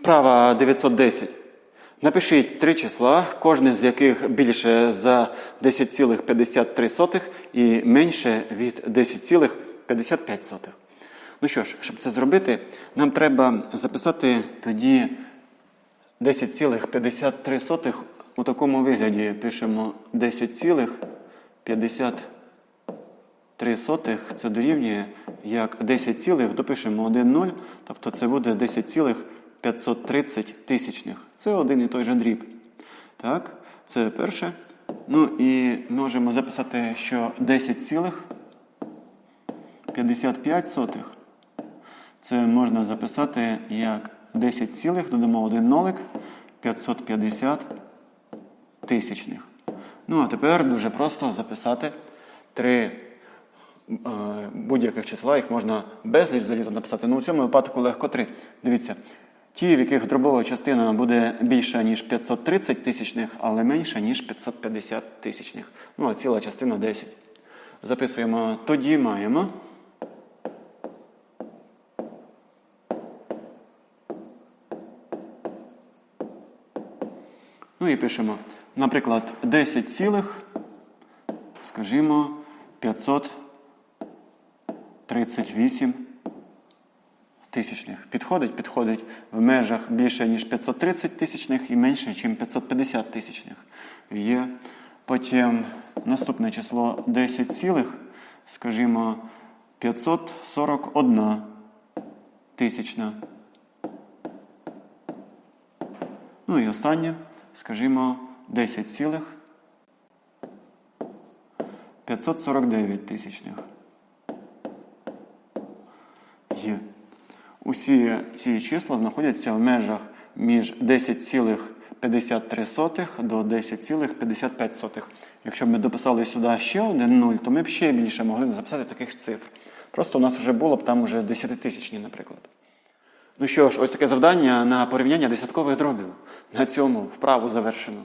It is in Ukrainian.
Вправа 910. Напишіть три числа, кожне з яких більше за 10,53 і менше від 10,55. Ну що ж, щоб це зробити, нам треба записати тоді 10,53 у такому вигляді. Пишемо 10,53 це дорівнює як 10 допишемо 1 0, тобто це буде 10,530 тисячних. Це один і той же дріб. Так, це перше. Ну і можемо записати, що 10 цілих 55 сотих. Це можна записати як 10 цілих, додамо один нолик, 550 тисячних. Ну, а тепер дуже просто записати три е, будь-яких числа, їх можна безліч залізу написати. Ну, у цьому випадку легко три. Дивіться, ті, в яких дробова частина буде більша, ніж 530 тисячних, але менша, ніж 550 тисячних. Ну, а ціла частина 10. Записуємо, тоді маємо. Ну і пишемо, наприклад, 10 цілих, скажімо, 538 тисячних. Підходить? Підходить в межах більше, ніж 530 тисячних і менше, ніж 550 тисячних. Є. Потім наступне число 10 цілих, скажімо, 541 тисячна. Ну і останнє, скажімо, 10 цілих 549 тисячних. Є. Усі ці числа знаходяться в межах між 10,53 до 10,55. Якщо б ми дописали сюди ще один 0, то ми б ще більше могли записати таких цифр. Просто у нас вже було б там уже 10 наприклад. Ну що ж, ось таке завдання на порівняння десяткових дробів. На цьому вправу завершено.